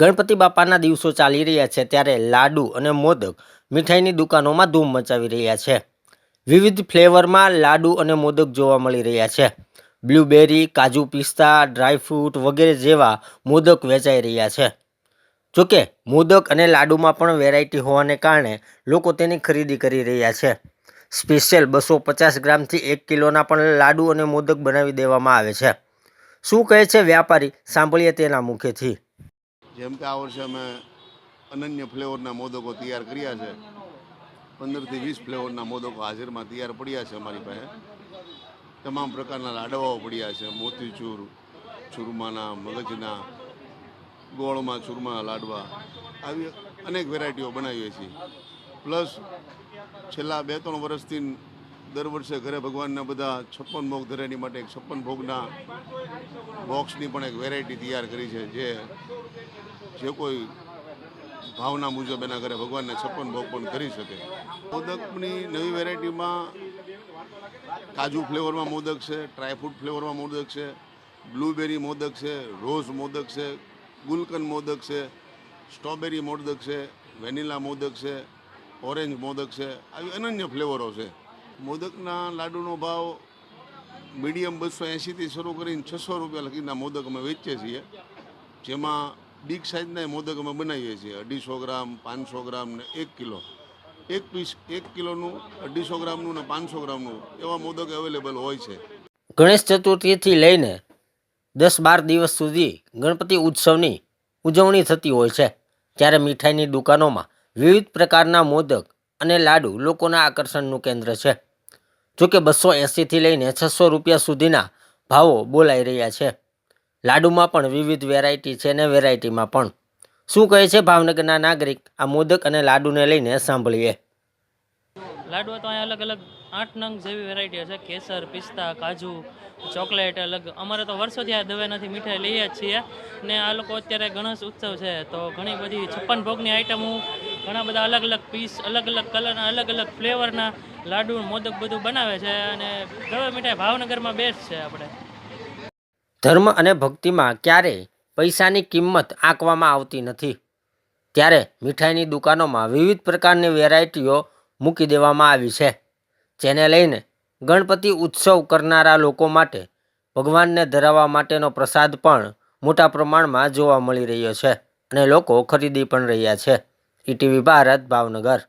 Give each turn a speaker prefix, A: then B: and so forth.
A: ગણપતિ બાપાના દિવસો ચાલી રહ્યા છે ત્યારે લાડુ અને મોદક મીઠાઈની દુકાનોમાં ધૂમ મચાવી રહ્યા છે. વિવિધ ફ્લેવરમાં લાડુ અને મોદક જોવા મળી રહ્યા છે. બ્લ્યુબેરી કાજુ પિસ્તા ડ્રાયફ્રૂટ વગેરે જેવા મોદક વેચાઈ રહ્યા છે. જોકે, મોદક અને લાડુમાં પણ વેરાયટી હોવાને કારણે લોકો તેની ખરીદી કરી રહ્યા છે. સ્પેશિયલ બસો પચાસ ગ્રામથી એક કિલોના પણ લાડુ અને મોદક બનાવી દેવામાં આવે છે. શું કહે છે વ્યાપારી? સાંભળીએ તેના મુખેથી.
B: જેમ કે આ વર્ષે અમે અનન્ય ફ્લેવરના મોદકો તૈયાર કર્યા છે. પંદરથી વીસ ફ્લેવરના મોદકો હાજરમાં તૈયાર પડ્યા છે અમારી પાસે. તમામ પ્રકારના લાડવાઓ પડ્યા છે. મોતીચૂર, ચૂરમાના, મગજના, ગોળમાં ચૂરમા લાડવા. આવી અનેક વેરાયટીઓ બનાવીએ છીએ. પ્લસ છેલ્લા બે ત્રણ વર્ષથી દર વર્ષે ઘરે ભગવાનના બધા છપ્પન ભોગ ધરેની માટે એક છપ્પન ભોગના બોક્સની પણ એક વેરાયટી તૈયાર કરી છે, જે જે કોઈ ભાવના મુજબ એના ઘરે ભગવાનને છપ્પન ભોગ પણ કરી શકે. મોદકની નવી વેરાયટીમાં કાજુ ફ્લેવરમાં મોદક છે ડ્રાયફ્રૂટ ફ્લેવરમાં મોદક છે બ્લુબેરી મોદક છે રોઝ મોદક છે, ગુલકંદ મોદક છે સ્ટ્રોબેરી મોદક છે વેનીલા મોદક છે ઓરેન્જ મોદક છે, આવી અનન્ય ફ્લેવરો છે. મોદકના લાડુનો ભાવ મીડિયમ બસો એંશીથી શરૂ કરીને છસો રૂપિયા લગીના મોદક અમે વેચીએ છીએ. જેમાં બિગ સાઇઝના મોદક અમે બનાવીએ છીએ. અઢીસો ગ્રામ, પાંચસો ગ્રામ ને એક કિલો. એક પીસ, એક કિલોનું, અઢીસો ગ્રામનું ને પાંચસો ગ્રામનું એવા મોદક અવેલેબલ હોય છે.
A: ગણેશ ચતુર્થીથી લઈને દસ બાર દિવસ સુધી ગણપતિ ઉત્સવની ઉજવણી થતી હોય છે. ત્યારે મીઠાઈની દુકાનોમાં વિવિધ પ્રકારના મોદક અને લાડુ લોકોના આકર્ષણનું કેન્દ્ર છે. જોકે બસો એંસીથી લઈને છસો રૂપિયા સુધીના ભાવો બોલાઈ રહ્યા છે. લાડુમાં પણ વિવિધ વેરાયટી છે ને વેરાયટીમાં પણ. શું કહે છે ભાવનગરના નાગરિક? આ મોદક અને લાડુને લઈને સાંભળીએ.
C: લાડુ તો અહીંયા અલગ અલગ આઠ નંગ જેવી વેરાયટી છે. કેસર, પિસ્તા, કાજુ ચોકલેટ અલગ. અમારે તો વર્ષોથી આ દવેનાથી મીઠાઈ લઈએ જ છીએ ને આ લોકો અત્યારે ગણેશ ઉત્સવ છે તો ઘણી બધી છપ્પન ભોગની આઈટમો ઘણા બધા અલગ અલગ પીસ અલગ અલગ કલરના અલગ અલગ ફ્લેવરના લાડુ મોદક બધું બનાવે છે અને દવે મીઠાઈ ભાવનગરમાં બેસ્ટ છે આપણે.
A: ધર્મ અને ભક્તિમાં ક્યારેય પૈસાની કિંમત આંકવામાં આવતી નથી. ત્યારે મીઠાઈની દુકાનોમાં વિવિધ પ્રકારની વેરાયટીઓ મૂકી દેવામાં આવી છે. જેને લઈને ગણપતિ ઉત્સવ કરનારા લોકો માટે ભગવાનને ધરાવવા માટેનો પ્રસાદ પણ મોટા પ્રમાણમાં જોવા મળી રહ્યો છે અને લોકો ખરીદી પણ રહ્યા છે. ઈટીવી ભારત ભાવનગર.